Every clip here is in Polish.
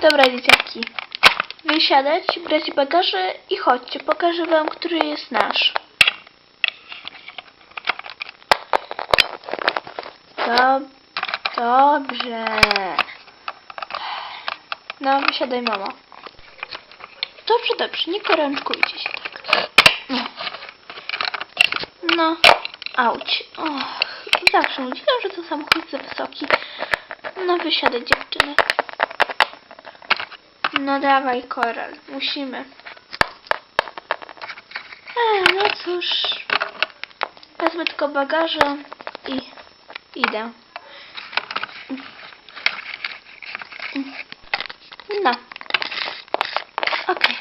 Dobra, dzieciaki. Wysiadać, brać bagaże i chodźcie. Pokażę wam, który jest nasz. Dob dobrze. No, wysiadaj, mamo. Dobrze, dobrze, nie gorączkujcie się tak. No. No, auć. Och, zawsze mówiłam, że ten samochód za wysoki. No, wysiadaj, dziewczyny. No dawaj, Koral, musimy. E, no cóż, wezmę tylko bagaże i idę. No. Okej.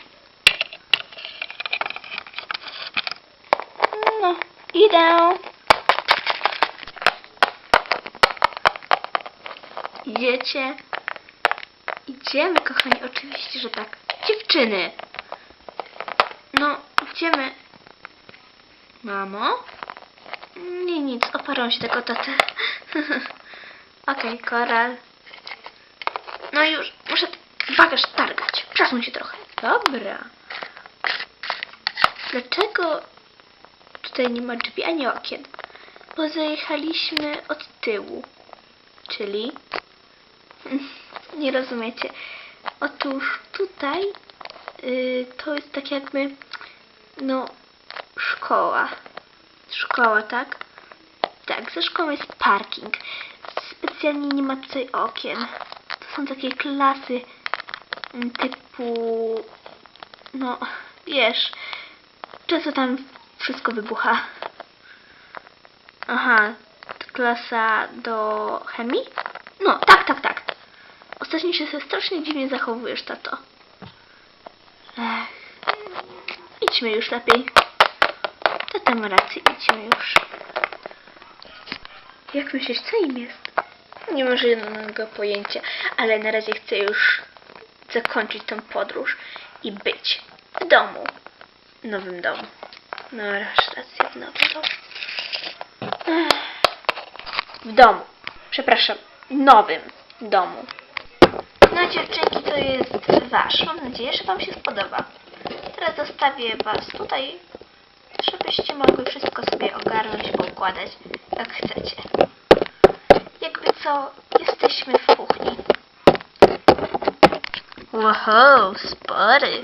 No, idę. Idziecie? Idziemy, kochani, oczywiście, że tak. Dziewczyny! No, idziemy. Mamo? Nie, nic, oparłam się tego tatę. Okej, koral. No już, muszę bagaż targać. Przesuń się trochę. Dobra. Dlaczego tutaj nie ma drzwi ani okien? Bo zajechaliśmy od tyłu. Czyli nie rozumiecie. Otóż tutaj y, to jest tak jakby no szkoła. Szkoła, tak? Tak, za szkołą jest parking. Specjalnie nie ma tutaj okien. To są takie klasy mm, typu no wiesz, często tam wszystko wybucha. Aha, klasa do chemii? No, tak, tak, tak. Ostatnio się strasznie dziwnie zachowujesz, tato. Ech. Idźmy już lepiej. Tata ma rację, idźmy już. Jak myślisz, co im jest? Nie mam żadnego pojęcia, ale na razie chcę już zakończyć tą podróż i być w domu. W nowym domu. No, masz rację, w nowym domu. Ech. W domu. Przepraszam, nowym domu. No dziewczynki, to jest wasz. Mam nadzieję, że wam się spodoba. Teraz zostawię was tutaj, żebyście mogły wszystko sobie ogarnąć, poukładać jak chcecie. Jakby co, jesteśmy w kuchni. Wow, spory.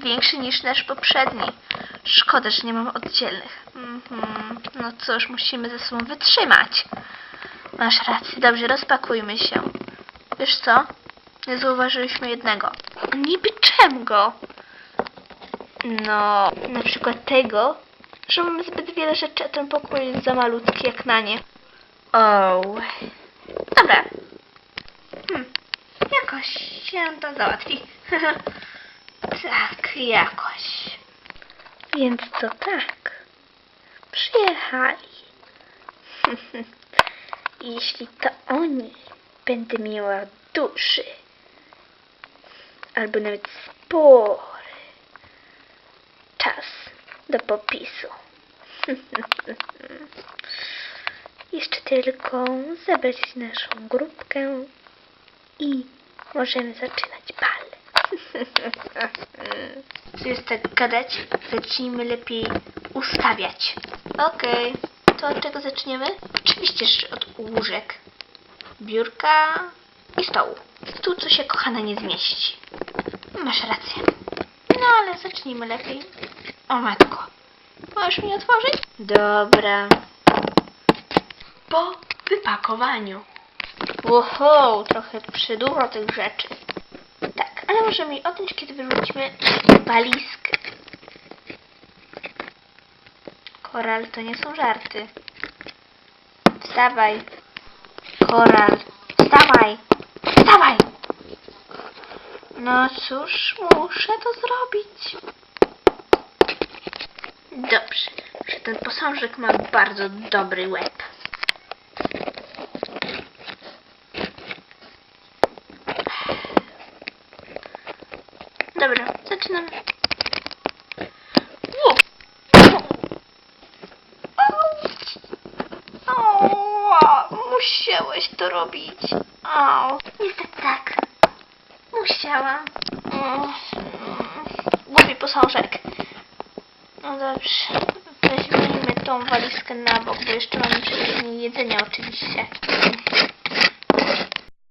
Większy niż nasz poprzedni. Szkoda, że nie mam oddzielnych. Mhm. No cóż, musimy ze sobą wytrzymać. Masz rację. Dobrze, rozpakujmy się. Wiesz co? Nie zauważyliśmy jednego. Niby czego? No, na przykład tego, że mamy zbyt wiele rzeczy, a ten pokój jest za malutki jak na nie. O. Dobra. Hmm. Jakoś się to załatwi. tak, jakoś. Więc to tak. Przyjechali. Jeśli to oni, będę miała duży, albo nawet spory czas do popisu. Jeszcze tylko zebrać naszą grupkę i możemy zaczynać bal. Co jest tak gadać? Zacznijmy lepiej ustawiać. Okej, to od czego zaczniemy? Oczywiście, że od łóżek, biurka i stołu. Tu co się kochana nie zmieści. Masz rację. No ale zacznijmy lepiej. O matko. Możesz mi otworzyć? Dobra. Po wypakowaniu. Wow, trochę przydużo tych rzeczy. Tak, ale możemy je odjąć, kiedy wyrzucimy walizkę. Koral, to nie są żarty. Wstawaj. Koral. Wstawaj. No cóż, muszę to zrobić. Dobrze, że ten posążek ma bardzo dobry łeb. Dobra, zaczynam. Musiałeś to robić. Au. Musiałam. Mm, Głupi posążek. No dobrze. Weźmiemy tą walizkę na bok, bo jeszcze mamy nie jedzenia oczywiście.